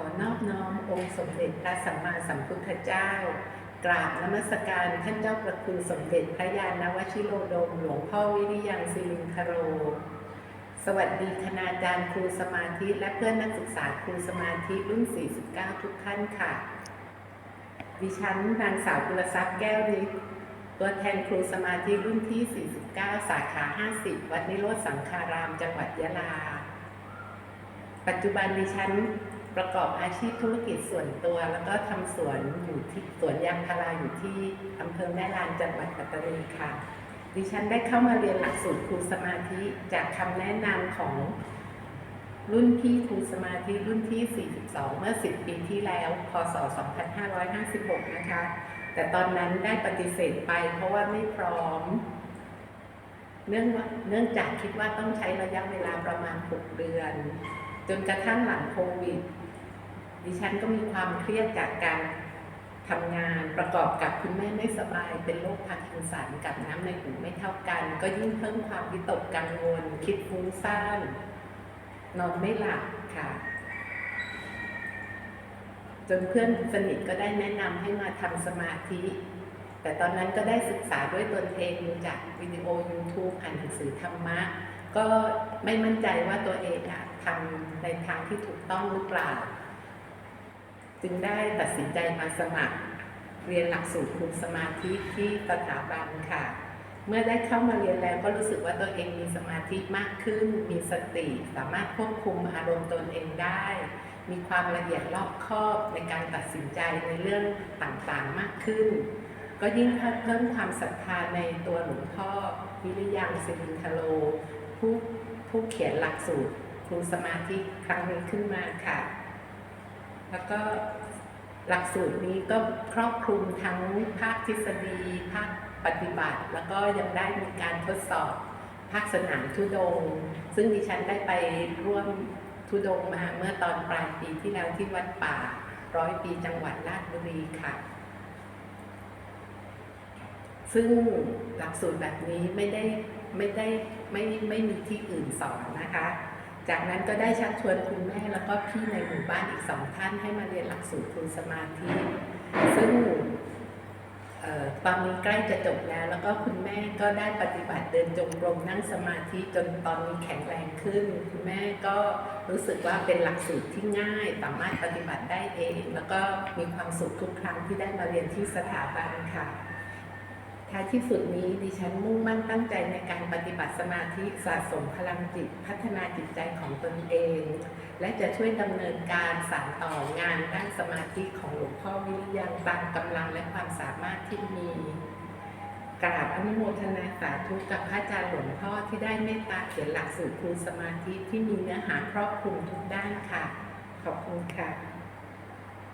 อนอบน้อมองค์สมเด็จพระสัมมาสัมพุทธเจ้า กราบนมัสการท่านเจ้าประคุณสมเด็จพระยาณวชิโรดม หลวงพ่อวิริยังศิรินทโร สวัสดีคณาจารย์ครูสมาธิและเพื่อนนักศึกษาครูสมาธิรุ่น 49 ทุกท่านค่ะ ดิฉันนางสาวกุลทรัพย์แก้วฤทธิ์ตัวแทนครูสมาธิรุ่นที่ 49 สาขา 50 วัดนิโรธสังคาราม จังหวัดยะลา ปัจจุบันดิฉัน ประกอบอาชีพธุรกิจส่วนตัว แล้วก็ทำสวนอยู่ที่สวนยางพาราอยู่ที่อำเภอแม่ลานจังหวัดปัตตานีค่ะ ดิฉันได้เข้ามาเรียนหลักสูตรครูสมาธิจากคำแนะนำของรุ่นพี่ครูสมาธิรุ่นที่ 42 เมื่อ 10 ปีที่แล้ว พศ 2556 นะคะ แต่ตอนนั้นได้ปฏิเสธไปเพราะว่าไม่พร้อม เนื่องว่าเนื่องจากคิดว่าต้องใช้ระยะเวลาประมาณ 6 เดือน จนกระทั่งหลังโควิดดิฉันก็มีความเครียดจากการทำงานประกอบกับคุณแม่ไม่สบาย เป็นโรคพาร์กินสันกับน้ำในหูไม่เท่ากัน ก็ยิ่งเพิ่มความวิตกกังวล คิดฟุ้งซ่านนอนไม่หลับค่ะ จนเพื่อนสนิทก็ได้แนะนำให้มาทำสมาธิ แต่ตอนนั้นก็ได้ศึกษาด้วยตนเองดูจากวิดีโอ YouTube อ่านหนังสือธรรมะ ก็ไม่มั่นใจว่าตัวเองอะ ทำในทางที่ถูกต้องหรือเปล่า จึงได้ตัดสินใจมาสมัคร เรียนหลักสูตรคุมสมาธิที่สถาบันค่ะ เมื่อได้เข้ามาเรียนแล้วก็รู้สึกว่าตัวเองมีสมาธิมากขึ้น มีสติ สามารถควบคุมอารมณ์ตนเองได้ มีความละเอียดรอบคอบในการตัดสินใจในเรื่องต่างๆมากขึ้นก็ยิ่งเพิ่มความศรัทธาในตัวหลวงพ่อวิริยังสิรินทโลผู้ผู้เขียนหลักสูตร ครูสมาธิครั้งนี้ขึ้นมาค่ะ แล้วก็หลักสูตรนี้ก็ครอบคลุมทั้งภาคทฤษฎี ภาคปฏิบัติ แล้วก็ยังได้มีการทดสอบภาคสนามทุดง ซึ่งดิฉันได้ไปร่วมทุดงมาเมื่อตอนปลายปีที่แล้วที่วัดป่า ร้อยปีจังหวัดราชบุรีค่ะ ซึ่งหลักสูตรแบบนี้ไม่ได้ไม่ได้ไม่ไม่มีที่อื่นสอนนะคะ จากนั้นก็ได้ชักชวนคุณแม่แล้วก็พี่ในหมู่บ้านอีกสองท่านให้มาเรียนหลักสูตรคุณสมาธิ ซึ่งตอนนี้ใกล้จะจบแล้ว แล้วก็คุณแม่ก็ได้ปฏิบัติเดินจงกรมนั่งสมาธิจนตอนนี้แข็งแรงขึ้น คุณแม่ก็รู้สึกว่าเป็นหลักสูตรที่ง่าย สามารถปฏิบัติได้เอง แล้วก็มีความสุขทุกครั้งที่ได้มาเรียนที่สถาบันค่ะ ท้ายที่สุดนี้ดิฉันมุ่งมั่นตั้งใจในการปฏิบัติสมาธิสะสมพลังจิตพัฒนาจิตใจของตนเอง และจะช่วยดำเนินการสานต่องานด้านสมาธิของหลวงพ่อวิริยังตามกำลังและความสามารถที่มีกราบอนุโมทนาสาธุกับพระอาจารย์หลวงพ่อที่ได้เมตตาเขียนหลักสูตรครูสมาธิที่มีเนื้อหาครอบคลุมทุกด้านค่ะ ขอบคุณค่ะ